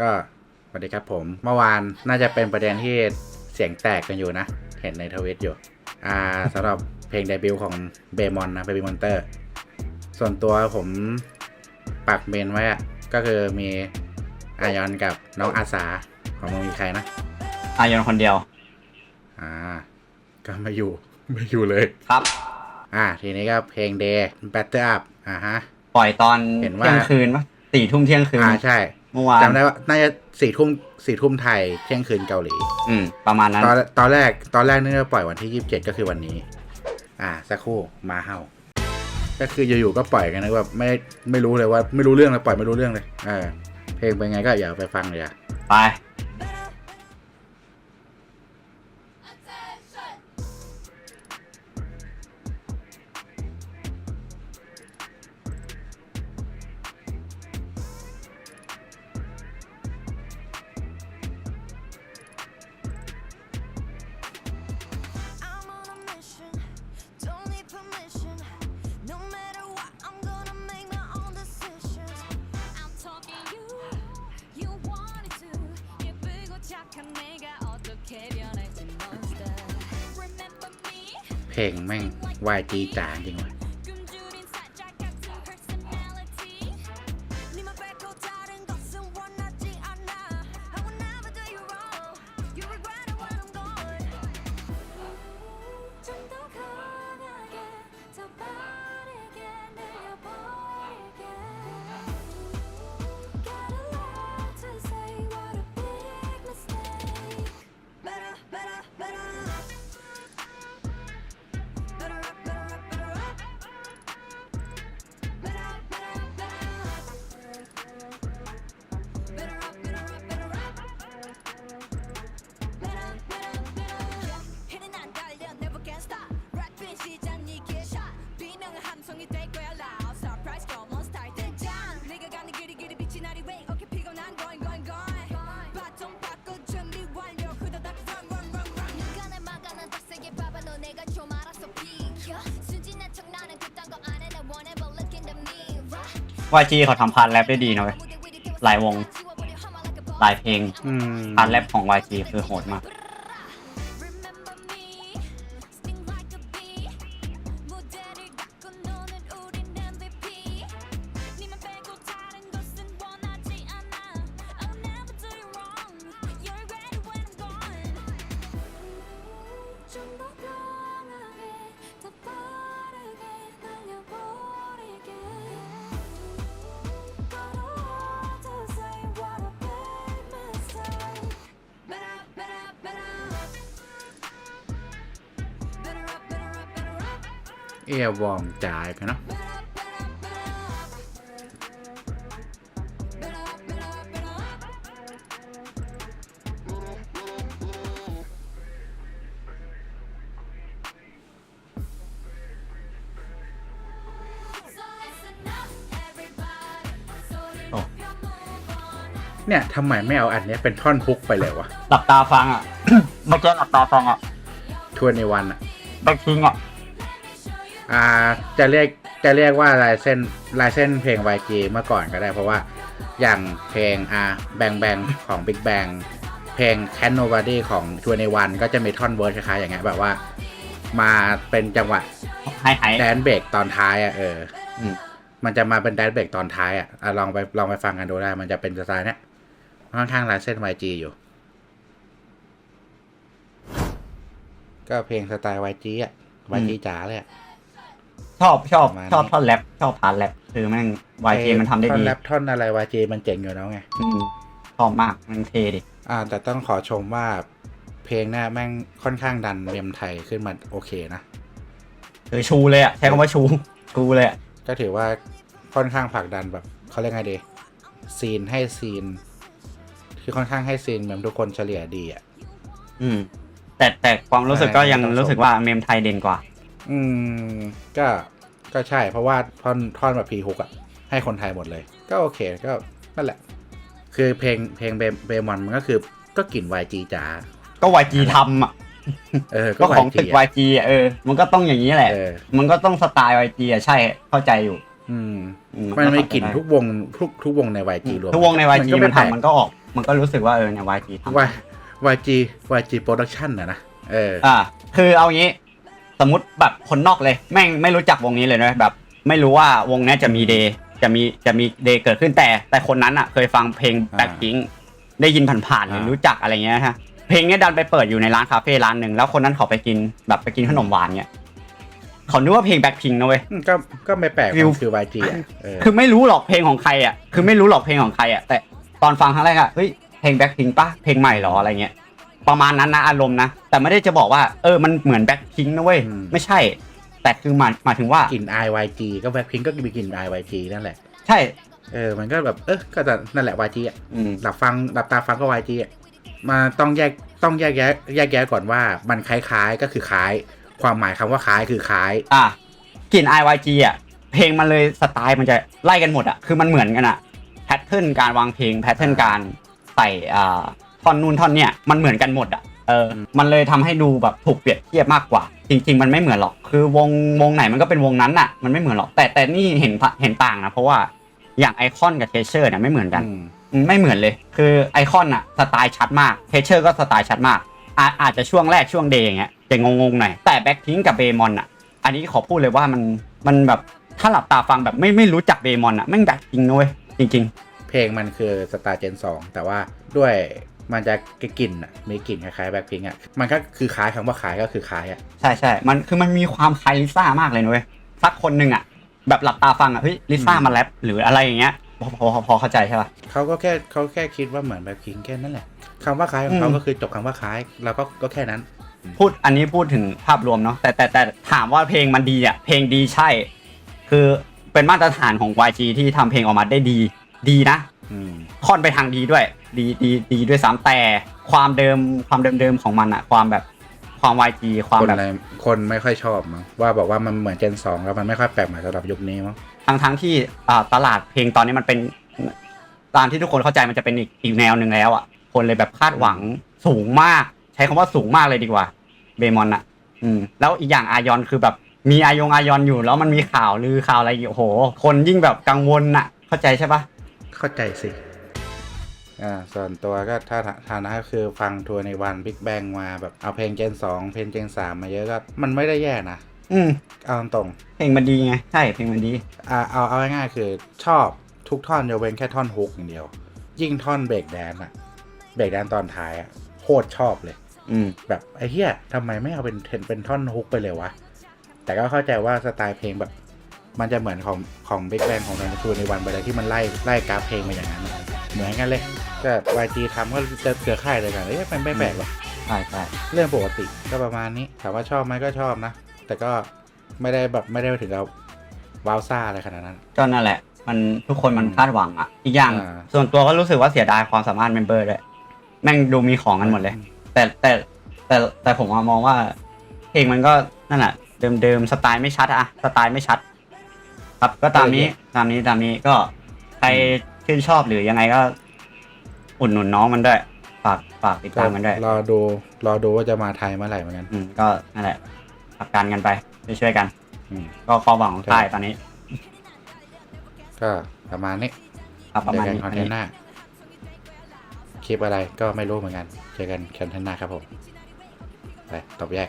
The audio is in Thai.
ก็สวัสดีครับผมเมื่อวานน่าจะเป็นประเด็นที่เสียงแตกกันอยู่นะ เห็นในทวิตอยู่ อ่าสำหรับเพลงเดบิวต์ของเบมอนนะเบบี้มอนเตอร์ส่วนตัวผมปักเมนไว้อะก็คือมีอายอนกับน้องอาสาของมึงมีใครนะ อายอนคนเดียว อ่า ก็ไม่อยู่ ไม่อยู่เลย ครับ อ่า ทีนี้ก็เพลง Day Better Up อ่าฮะ ปล่อยตอนเห็นว่าเที่ยงคืนปะสี่ทุ่มเที่ยงคืน อ่าใช่ เมื่อวานจำได้ว่าน่าจะสี่ทุ่มสี่ทุ่มไทยเที่ยงคืนเกาหลี อืม ประมาณนั้น ตอนตอนแรกตอนแรกนึกว่าปล่อยวันที่ยี่สิบเจ็ดก็คือวันนี้ อ่า สักครู่มาเฮาก็คืออยู่ๆก็ปล่อยกันนะแบบไม่ไม่รู้เลยว่า ไม่รู้เรื่องเลยปล่อยไม่รู้เรื่องเลยเออเพลงเป็นไงก็อย่าไปฟังเลยอะไป เพลงแม่งวายจีจ๋าจริงว่ะ mirror. YG เขาทำพาร์ทแรปได้ดีนะเว้ยหลายวงหลายเพลงอืมพาร์ทแรปของ YG คือโหดมาก เอียวอร์มจ่ายกันเนาะ Better up, better up, better up. Better up, better up, better up. เนี่ยทำไมไม่เอาอันเนี้ยเป็นท่อนฮุกไปเลยวะ หลับตาฟังอะ เมื่อกี้หลับตาฟังอะ ทวนในวันอะแบ็คพิงอะ อ่าจะเรียกจะเรียกว่าลายเส้นลายเส้นเพลง YG เมื่อก่อนก็ได้ เพราะว่าอย่างเพลงอ่าแบงแบงของ Big Bang เพลง Can Nobody ของทวนในวันก็จะมีท่อนเวิร์สคล้ายๆอย่างเงี้ยแบบว่า มาเป็นจังหวะให้ไฮแดนเบรกตอนท้ายอะเอออืมมันจะมาเป็นแดนเบรกตอนท้ายอะอะลองไปลองไปฟังกันดูได้ มันจะเป็นสไตล์เนี้ยค่อนข้างลายเส้น YG อยู่ ก็เพลงสไตล์ YG อะ YG จ๋าเลยอะช อบชอบประมาณนี้ ชอบท่อนแรปชอบพาร์ทแรปคือแม่ง YG มันทำได้ท่อนดีแรปท่อนอะไร YG มันเจ๋งอยู่แล้วไง อืมชอบมากมันเท่ดิ อ่า แต่ต้องขอชมว่าเพลงหน้าแม่งค่อนข้างดันเมมไทยขึ้นมาโอเคนะ คือชูเลยอะ ใช้คำว่าชู ชูเลยอะก็ถือว่าค่อนข้างผลักดันแบบเขาเรียกไงดีซีนให้ซีน คือค่อนข้างให้ซีนเมมทุกคนเฉลี่ยดีอะ อืม แต่แต่ความรู้สึกก็ยังต้องชมรู้สึกว่าเมมไทยเด่นกว่า อืม ก็ ก็ใช่เพราะว่าท่อนท่อนแบบพีฮุกอะให้คนไทยหมดเลย ก็โอเคก็นั่นแหละ คือเพลงเพลงเบเบมอนมันก็คือก็กลิ่น YG จ๋าก็ YG ทำอะเออก็ของ YG ตึกอะ YG อะเออ มันก็ต้องอย่างนี้แหละเออมันก็ต้องสไตล์ YG อะใช่เข้าใจอยู่ อืมอืมันมีเข้าใจกลิ่นได้ทุกวงทุกทุกวงใน YG รวมทุกวงใน YG ก็มันไแปลกทำมันก็ออก มันก็รู้สึกว่าเออเนี่ย YG ทำ Y YG YG Production นะนะเอออ่าคือเอางี้ส มมติแบบคนนอกเลย แม่งไม่รู้จักวงนี้เลยนะแบบ ไม่รู้ว่าวงเนี้ยจะมีเดย์จะมีจะมีเดย์เกิดขึ้นแต่ แต่คนนั้นอะเคยฟังเพลงอ่าแบ็คพิงได้ยินผ่านๆหรืออ่ารู้รู้จักอะไรเงี้ยฮะเพลงเนี้ยดันไปเปิดอยู่ในร้านคาเฟ่ร้านหนึ่งแล้วคนนั้นเขาไปกินแบบไปกินขนมหวานเงี้ยเขานึกว่าเพลงแบ็คพิงนะเว้ยอืมก็ก็ไม่แปลกวิวมันคือ YG อะเออคือไม่รู้หรอกเพลงของใครอะคือไม่รู้หรอกเพลงของใครอะแต่ตอนฟังครั้งแรกอะเฮ้ยเพลงแบ็คพิงปะเพลงใหม่เหรออะไรเงี้ย ประมาณนั้นนะอารมณ์นะ แต่ไม่ได้จะบอกว่า เออมันเหมือนแบ็คพิงนะเว้ย อืม ไม่ใช่ แต่คือหมายหมายถึงว่า กลิ่น I YG ก็แบ็คพิงก็มีกลิ่น I YG นั่นแหละ ใช่เออ มันก็แบบ เออก็จะนั่นแหละ YG อะ อืมหลับฟัง หลับตาฟังก็ YG อะมาต้องแยก ต้องแยกแยะแยกแยะก่อนว่า มันคล้ายๆ ก็คือคล้าย ความหมายคำว่าคล้ายคือคล้าย อะกลิ่น IYG อะ เพลงมันเลยสไตล์มันจะไล่กันหมดอะ คือมันเหมือนกันอะ แพทเทิร์นการวางเพลง แพทเทิร์นการใส่อ่า ท่อนนู่นท่อนเนี่ยมันเหมือนกันหมดอะเออมันเลยทำให้ดูแบบถูกเปรียบเทียบมากกว่า จริง ๆ มันไม่เหมือนหรอกคือวงวงไหนมันก็เป็นวงนั้นอะมันไม่เหมือนหรอกแต่แต่นี่เห็นเห็นต่างนะเพราะว่าอย่างไอคอนกับเทเชอร์เนี่ยไม่เหมือนกันอืมอืมไม่เหมือนเลย คือไอคอนอะสไตล์ชัดมากเทเชอร์ก็สไตล์ชัดมาก อาอาจจะช่วงแรกช่วงเดย์อย่างเงี้ยจะงงๆหน่อย แต่แบ็คพิงกับเบมอนอะอันนี้ขอพูดเลยว่ามันมันแบบถ้าหลับตาฟังแบบไม่ไม่รู้จักเบมอนอะแม่งแบ็คพิงนะเว้ยจริงเพลงมันคือสไตล์เจนสองแต่ว่าด้วย มันจะกลิ่นอะมีกลิ่นคล้ายๆแบ็คพิงอะมันก็คือคล้ายคำว่าคล้ายก็คือคล้ายอะๆใช่ใช่มันคือมันมีความคล้ายลิซ่ามากเลยนะเว้ยสักคนหนึ่งอะแบบหลับตาฟังอะเฮ้ยลิซ่าอืมมาแรปหรืออะไรอย่างเงี้ยพอพอพอพอเข้าใจใช่ปะเขาก็แค่เขาแค่คิดว่าเหมือนแบ็คพิงแค่นั้นแหละคำว่าคล้ายของเขาอืมก็คือจบคำว่าคล้ายเราก็ก็แค่นั้น พูดอันนี้พูดถึงภาพรวมเนาะแต่แต่แต่ถามว่าเพลงมันดีอะเพลงดีใช่ คือเป็นมาตรฐานของ YG ที่ทำเพลงออกมาได้ดี ดีนะอืม ค่อนไปทางดีด้วย ดีดีดีด้วยซ้ำแต่ความเดิมความเดิมๆของมันอะความแบบความ YG ความคนแบบอะไรคนไม่ค่อยชอบมั้งว่าบอกว่ามันเหมือนเจนสองแล้วมันไม่ค่อยแปลกใหม่สำหรับยุคนี้มั้งทั้งทั้งที่อ่าตลาดเพลงตอนนี้มันเป็นตามที่ทุกคนเข้าใจมันจะเป็นอีกอีกแนวหนึ่งแล้วอะคนเลยแบบคาดหวังสูงมาก ใช้คำว่าสูงมากเลยดีกว่าเบมอนอะอืม แล้วอีกอย่างอายอนคือแบบมีอายงอายอนอยู่แล้วมันมีข่าวลือข่าวอะไรอยู่โอ้โห คนยิ่งแบบกังวลอะเข้าใจใช่ปะ เข้าใจสิ อ่าส่วนตัวก็ถ้าฐานะก็คือฟังทัวร์ในวันบิ๊กแบงมาแบบเอาเพลงเจนสองเพลงเจนสามมาเยอะก็มันไม่ได้แย่นะอืมเอาตรงเพลงมันดีไงใช่เพลงมันดีๆอ่าเอาเอาง่ายๆคือชอบทุกท่อนยกเว้นแค่ท่อนฮุกอย่างเดียว ยิ่งท่อนเบรกแดนอะเบรกแดนตอนท้ายอะโคตรชอบเลย อืมแบบไอ้เหี้ยทำไมไม่เอาเป็นเป็นเป็นท่อนฮุกไปเลยวะ แต่ก็เข้าใจว่าสไตล์เพลงแบบ มันจะเหมือนของของบิ๊กแบงของแดนทูในวันไปเลยที่มันไล่ไล่กราฟเพลงมาอย่างนั้นอะเหมือนกันเลยก็ YG ทำก็จะเครือข่ายเลยกันเอ้ยมันไม่แปลกหรอกใช่ใช่เรื่องปกติก็ประมาณนี้ถามว่าชอบไหมก็ชอบนะ แต่ก็ไม่ได้แบบไม่ได้ถึงกับว้าวซ่าอะไรขนาดนั้นก็นั่นแหละ มันทุกคนมันคาดหวังอะอีกอย่างอ่าส่วนตัวก็รู้สึกว่าเสียดายความสามารถเมมเบอร์ด้วยแม่งดูมีของกันหมดเลย แต่แต่แต่แต่ผมมองว่าเพลงมันก็นั่นแหละเดิมๆสไตล์ไม่ชัดอะสไตล์ไม่ชัด ครับ ก็ตามนี้ตามนี้ตามนี้ก็ใครชื่นชอบหรือยังไงก็ อุดหนุนน้องมันด้วย ฝากฝากติดก็ตามมันด้วยรอดูรอดูว่าจะมาไทยเมื่อไหร่เหมือนกันอืมก็นั่นแหละประกันกันไปช่วยๆกันอืมก็ความหวังของค่ายตอนนี้ ก็ประมาณนี้ครับประเจอมาณกันนี้คอนเทนต์หน้าคลิปอะไรก็ไม่รู้เหมือนกัน เจอกันคอนเทนต์หน้าครับผม ไปตบแยก